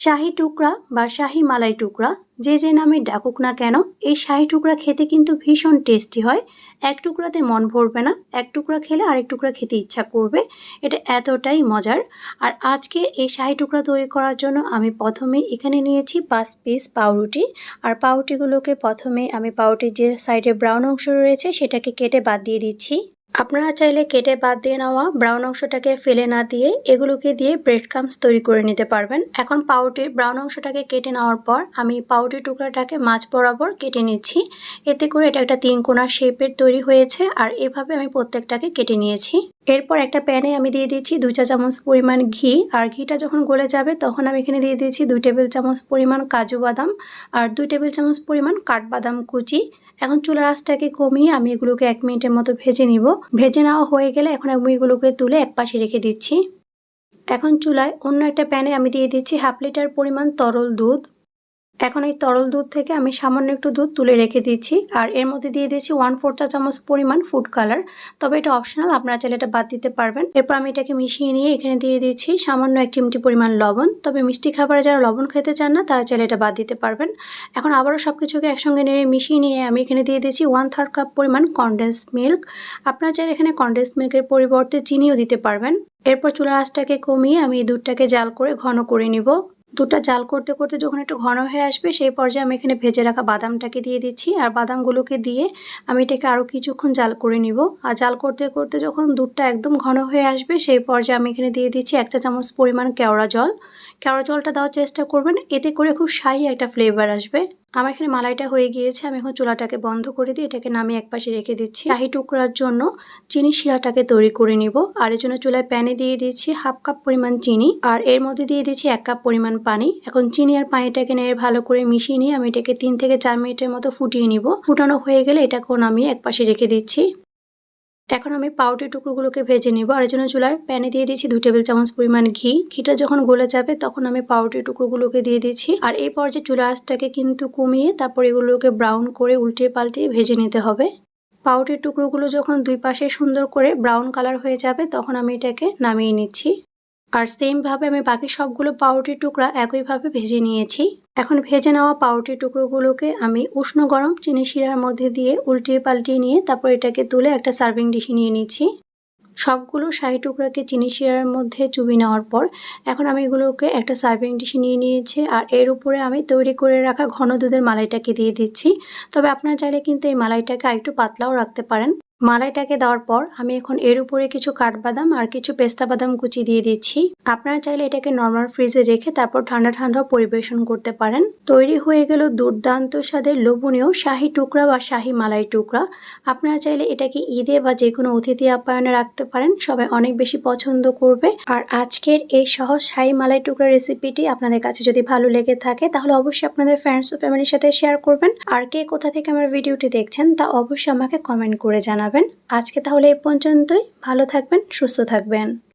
শাহি টুকরা বা শাহি মালাই টুকরা, যে যে নামে ডাকুক না কেন, এই শাহি টুকরা খেতে কিন্তু ভীষণ টেস্টি হয়। এক টুকরাতে মন ভরবে না, এক টুকরা খেলে আরেক টুকরা খেতে ইচ্ছা করবে। এটা এতটাই মজার। আর আজকে এই শাহি টুকরা তৈরি করার জন্য আমি প্রথমে এখানে নিয়েছি পাঁচ পিস পাউরুটি। আর পাউরুটিগুলোকে প্রথমে আমি পাউরুটির যে সাইডে ব্রাউন অংশ রয়েছে, সেটাকে কেটে বাদ দিয়ে দিচ্ছি। আপনারা চাইলে কেটে বাদ দিয়ে নেওয়া ব্রাউন অংশটাকে ফেলে না দিয়ে এগুলোকে দিয়ে ব্রেড ক্রামস তৈরি করে নিতে পারবেন। এখন পাউটির ব্রাউন অংশটাকে কেটে নেওয়ার পর আমি পাউটি টুকরাটাকে মাছ বরাবর কেটে নিচ্ছি। এতে করে এটা একটা তিন কোনা শেপের তৈরি হয়েছে আর এভাবে আমি প্রত্যেকটাকে কেটে নিয়েছি। এরপর একটা প্যানে আমি দিয়ে দিচ্ছি দুই চা চামচ পরিমাণ ঘি। আর ঘিটা যখন গলে যাবে, তখন আমি এখানে দিয়ে দিয়েছি দুই টেবিল চামচ পরিমাণ কাজু বাদাম আর দুই টেবিল চামচ পরিমাণ কাঠবাদাম কুচি। এখন চুলার আঁচটাকে কমিয়ে আমি এগুলোকে এক মিনিটের মতো ভেজে নিব। ভেজে নেওয়া হয়ে গেলে এখন আমি এগুলোকে তুলে এক পাশে রেখে দিচ্ছি। এখন চুলায় অন্য একটা প্যানে আমি দিয়ে দিচ্ছি হাফ লিটার পরিমাণ তরল দুধ। এখন এই তরল দুধ থেকে আমি সামান্য একটু দুধ তুলে রেখে দিচ্ছি আর এর মধ্যে দিয়ে দিয়েছি ওয়ান ফোর চা চামচ পরিমাণ ফুড কালার তবে এটা অপশনাল আপনারা চাইলে এটা বাদ দিতে পারবেন। এরপর আমি এটাকে মিশিয়ে নিয়ে এখানে দিয়ে দিচ্ছি সামান্য এক চিমটি পরিমাণ লবণ। তবে মিষ্টি খাবারে যারা লবণ খেতে চান না, তারা চাইলে এটা বাদ দিতে পারবেন। এখন আবারও সব কিছুকে একসঙ্গে নেড়ে মিশিয়ে নিয়ে আমি এখানে দিয়ে দিচ্ছি ওয়ান থার্ড কাপ পরিমাণ কনডেন্স মিল্ক আপনারা চাইলে এখানে কনডেন্স মিল্কের পরিবর্তে চিনিও দিতে পারবেন। এরপর চুলার আঁচটাকে কমিয়ে আমি এই দুধটাকে জাল করে ঘন করে নিব। দুধটা জাল করতে করতে যখন একটু ঘন হয়ে আসবে, সেই পর্যায়ে আমি এখানে ভেজে রাখা বাদামটাকে দিয়ে দিচ্ছি। আর বাদামগুলোকে দিয়ে আমি এটাকে আরও কিছুক্ষণ জাল করে নিব। আর জাল করতে করতে যখন দুধটা একদম ঘন হয়ে আসবে, সেই পর্যায়ে আমি এখানে দিয়ে দিচ্ছি একটা চামচ পরিমাণ কেওড়া জল। কেওড়া জলটা দেওয়ার চেষ্টা করবেন, এতে করে খুব সাই একটা ফ্লেভার আসবে। আমার এখানে মালাইটা হয়ে গিয়েছে, আমি এখন চুলাটাকে বন্ধ করে দিয়ে এটাকে নামিয়ে এক পাশে রেখে দিচ্ছি। শাহি টুকরার জন্য চিনি শিরাটাকে তৈরি করে নিব। আর এর জন্য চুলায় প্যানে দিয়ে দিচ্ছি হাফ কাপ পরিমাণ চিনি। আর এর মধ্যে দিয়ে দিচ্ছি এক কাপ পরিমাণ পানি। এখন চিনি আর পানিটাকে নেড়ে ভালো করে মিশিয়ে নিয়ে আমি এটাকে তিন থেকে চার মিনিটের মতো ফুটিয়ে নিব। ফুটানো হয়ে গেলে এটাকেও নামিয়ে একপাশে রেখে দিচ্ছি। এখন আমি পাউডার টুকরোগুলোকে ভেজে নিব। আর জন্য চুলায় প্যানে দিয়ে দিয়েছি দুই টেবিল চামচ পরিমাণ ঘি। ঘিটা যখন গলে যাবে তখন আমি পাউডার টুকরোগুলোকে দিয়ে দিয়েছি। আর এই পর্যায়ে চুলা আঁচটাকে কিন্তু কমিয়ে তারপর এগুলোকে ব্রাউন করে উল্টে পাল্টে ভেজে নিতে হবে। পাউটির টুকরোগুলো যখন দুই পাশে সুন্দর করে ব্রাউন কালার হয়ে যাবে তখন আমি এটাকে নামিয়ে নিচ্ছি। আর সেমভাবে আমি বাকি সবগুলো পাউরুটির টুকরা একইভাবে ভেজে নিয়েছি। এখন ভেজে নেওয়া পাউরুটির টুকরোগুলোকে আমি উষ্ণ গরম চিনি শিরার মধ্যে দিয়ে উল্টিয়ে পাল্টিয়ে নিয়ে তারপর এটাকে তুলে একটা সার্ভিং ডিশে নিয়ে নিচ্ছি। সবগুলো শাহি টুকরাকে চিনি শিরার মধ্যে চুবি নেওয়ার পর এখন আমি এগুলোকে একটা সার্ভিং ডিশে নিয়ে নিয়েছি আর এর উপরে আমি তৈরি করে রাখা ঘন দুধের মালাইটাকে দিয়ে দিচ্ছি। তবে আপনারা চাইলে কিন্তু এই মালাইটাকে আরেকটু পাতলাও রাখতে পারেন। মালাইটাকে দেওয়ার পর আমি এখন এর উপরে কিছু কাঠবাদাম আর কিছু পেস্তা বাদাম কুচি দিয়ে দিচ্ছি। আপনারা চাইলে এটাকে নর্মাল ফ্রিজে রেখে তারপর ঠান্ডা ঠান্ডা পরিবেশন করতে পারেন। তৈরি হয়ে গেল দুর্দান্ত স্বাদের লোভনীয় শাহি টুকরা বা শাহি মালাই টুকরা। আপনারা চাইলে এটাকে ঈদে বা যে কোনো অতিথি আপ্যায়নে রাখতে পারেন, সবাই অনেক বেশি পছন্দ করবে। আর আজকের এই সহজ শাহি মালাই টুকরা রেসিপিটি আপনাদের কাছে যদি ভালো লেগে থাকে, তাহলে অবশ্যই আপনাদের ফ্রেন্ডস ও ফ্যামিলির সাথে শেয়ার করবেন। আর কে কোথা থেকে আমার ভিডিওটি দেখছেন, তা অবশ্যই আমাকে কমেন্ট করে জানাবেন। আজকে তাহলে এ পর্যন্তই। ভালো থাকবেন সুস্থ থাকবেন।